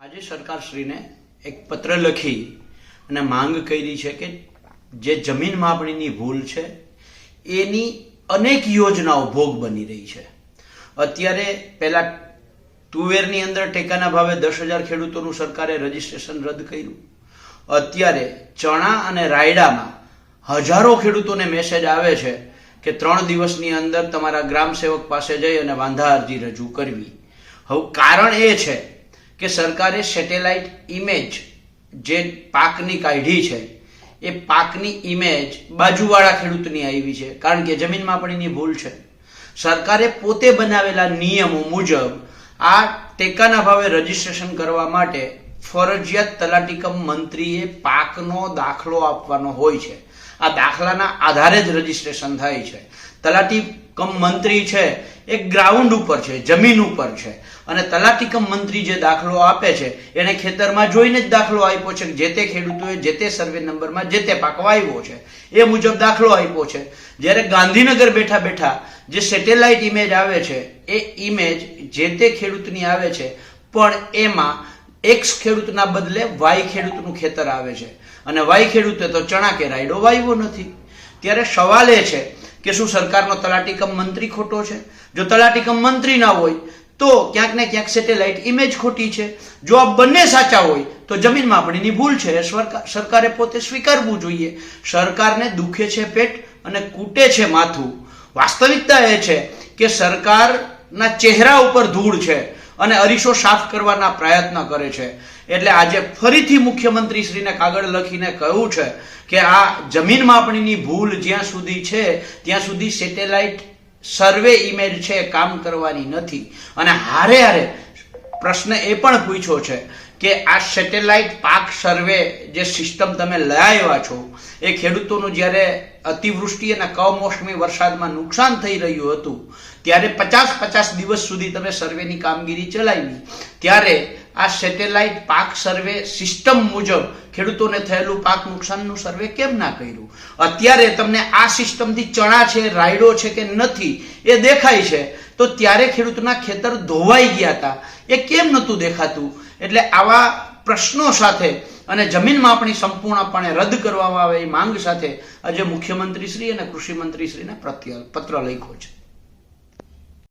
આજે સરકારશ્રીને એક પત્ર લખી અને માંગ કરી છે કે જે જમીન માપણીની ભૂલ છે, એની અનેક યોજનાઓ ભોગ બની રહી છે. અત્યારે પહેલાં તુવેરની અંદર ટેકાના ભાવે દસ હજાર ખેડૂતોનું સરકારે રજીસ્ટ્રેશન રદ કર્યું. અત્યારે ચણા અને રાયડામાં હજારો ખેડૂતોને મેસેજ આવે છે કે ત્રણ દિવસની અંદર તમારા ગ્રામ સેવક પાસે જઈ અને વાંધા અરજી રજૂ કરવી. હવે કારણ એ છે કે સરકારે સેટેલાઇટ ઇમેજ જે પાકની કાઢી છે, એ પાકની ઇમેજ બાજુવાળા ખેડૂતની આવી છે. કારણ કે જમીનમાં પણ એની ભૂલ છે. સરકારે પોતે બનાવેલા નિયમો મુજબ આ ટેકાના ભાવે રજીસ્ટ્રેશન કરવા માટે ફરજિયાત તલાટીકમ મંત્રીએ પાકનો દાખલો આપવાનો હોય છે. આ દાખલાના આધારે જ રજીસ્ટ્રેશન થાય છે. તલાટી કમ મંત્રી છે, એ ગ્રાઉન્ડ ઉપર છે, જમીન ઉપર છે. અને તલાટી કમ મંત્રી જે દાખલો આપે છે, એને ખેતરમાં જોઈને જ દાખલો આપ્યો છે જે તે ખેડૂતોએ જે તે સર્વે નંબરમાં જે તે પાક વાવ્યો છે, એ મુજબ દાખલો આપ્યો છે. જ્યારે ગાંધીનગર બેઠા બેઠા જે સેટેલાઇટ ઇમેજ આવે છે, એ ઇમેજ જે તે ખેડૂતની આવે છે, પણ એમાં એક્સ ખેડૂતના બદલે વાય ખેડૂતનું ખેતર આવે છે. અને વાય ખેડૂતે તો ચણા કે રાયડો વાવ્યો નથી. ત્યારે સવાલ એ છે કે શું સરકારનો તલાટીકમ મંત્રી ખોટો છે? જો તલાટીકમ મંત્રી ના હોય, તો ક્યાંક ને ક્યાંક સેટેલાઇટ ઇમેજ ખોટી છે. જો આ બંને સાચા હોય, તો જમીન માપણીની ભૂલ છે. સરકારે પોતે સ્વીકારવું જોઈએ. સરકારને દુખે છે પેટ અને કૂટે છે માથું. વાસ્તવિકતા એ છે કે સરકારના ચહેરા ઉપર ધૂળ છે. અને અરીસો સાફ કરવાના પ્રયત્ન કરે છે. એટલે આજે ફરીથી મુખ્યમંત્રી શ્રીને કાગળ લખીને કહ્યું છે કે આ જમીન માપણીની ભૂલ જ્યાં સુધી છે, ત્યાં સુધી સેટેલાઇટ સર્વે ઇમેજ છે, કામ કરવાની નથી. અને હારે હારે પ્રશ્ન એ પણ પૂછ્યો છે કે આ સેટેલાઇટ પાક સર્વે જે સિસ્ટમ તમે લઈ આવ્યા છો, એ ખેડૂતોનું જ્યારે અતિવૃષ્ટિ અને કમોસમી વરસાદમાં નુકસાન થઈ રહ્યું હતું, ત્યારે પચાસ પચાસ દિવસ સુધી તમે સર્વેની કામગીરી ચલાવી. ત્યારે આ સેટેલાઇટ પાક સર્વે સિસ્ટમ મુજબ ખેડૂતોને થયેલું પાક નુકસાનનું સર્વે કેમ ના કર્યું? અત્યારે તમને આ સિસ્ટમથી ચણા છે, રાયડો છે કે નથી, એ દેખાય છે. તો ત્યારે ખેડૂતના ખેતર ધોવાઈ ગયા હતા. એ કેમ નહોતું દેખાતું? એટલે આવા પ્રશ્નો સાથે અને જમીન માપણી સંપૂર્ણપણે રદ કરવામાં આવે એ માંગ સાથે આજે મુખ્યમંત્રી શ્રી અને કૃષિ મંત્રી શ્રીને પ્રત્ય પત્ર લખ્યો છે.